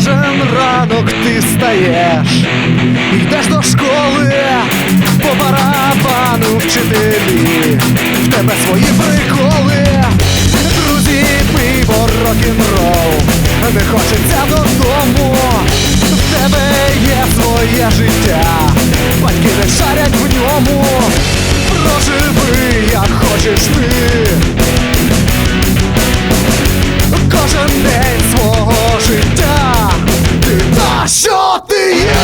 Кожен ранок ти стаєш, йдеш до школи, по барабану вчителі, в тебе свої приколи, друзі, пиво, рок-н-рол, не хочеться додому, в тебе є своє життя, батьки не шарять в ньому, проживи, як хочеш ти. Що ти є?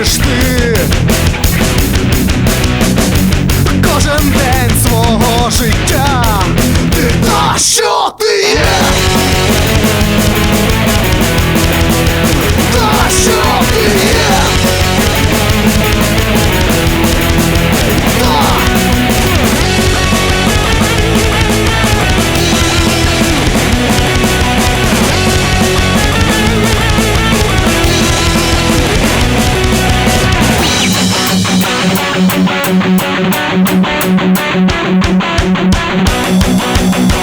Хочеш ти. Кожен Thank you.